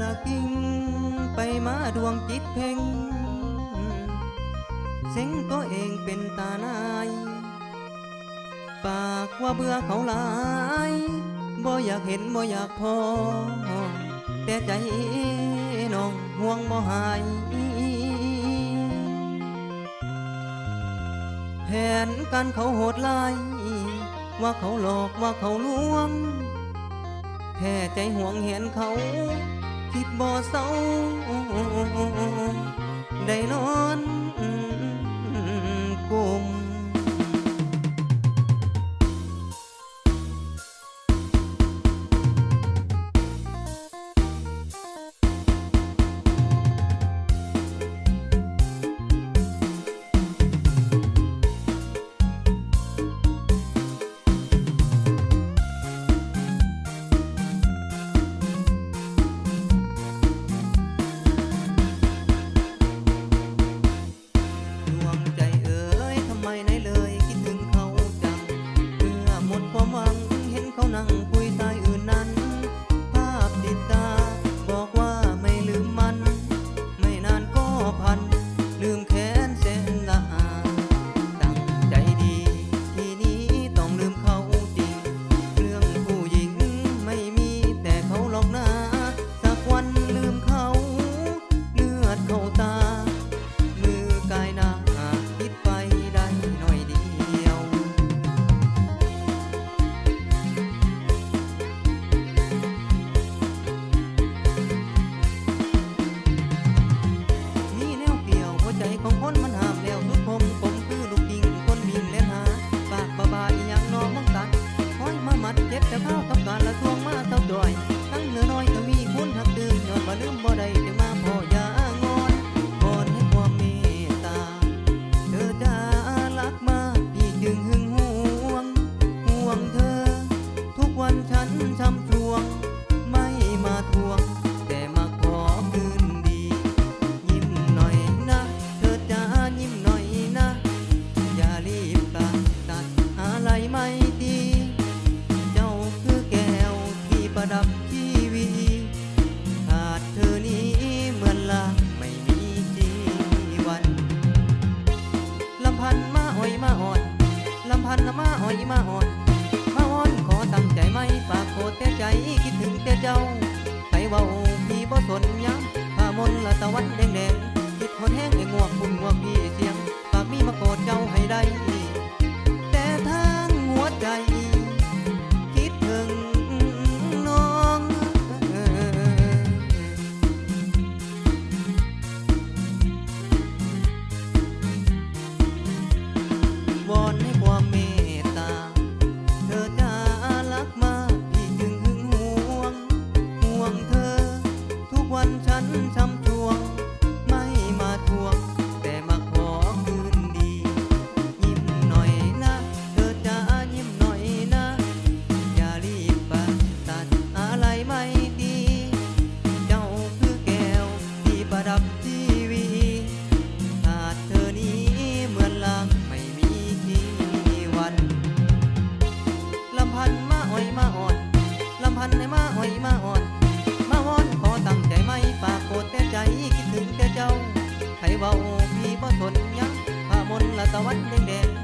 ละกิ้งไปมาดวงจิตเพ่งเซ็งตัวเองเป็นตาลาย ปากว่าเบื่อเขาหลายบ่อยากเห็นบ่อยากพอ แต่ใจน้องห่วงบ่หายแผนกันเขาโหดไลาว่าเขาหลอกว่าเขาลวงแท้ใจห่วงเห็นเขา ผิดบ่เศร้าได้นอน นมาอ้อยมาหอน มาหอนขอตั้งใจไหม่ฝากโคตรแต่ใจคิดถึงแต่เจ้าไปเว้าพี่บ่สนย้ำผ้ามนละตะวันแดงแดงคิดหอนแห้งไอ้งวกคุณงวกพี่เสียงฝากมีมาโกรธเจ้าให้ได้ วันได้มาหอยมาอ่อน มาวอนขอตั้งใจไม่ฝากโกรธแต่ใจคิดถึงแต่เจ้าไผเบาพี่บ่ทนยังพามนละตะวันแดง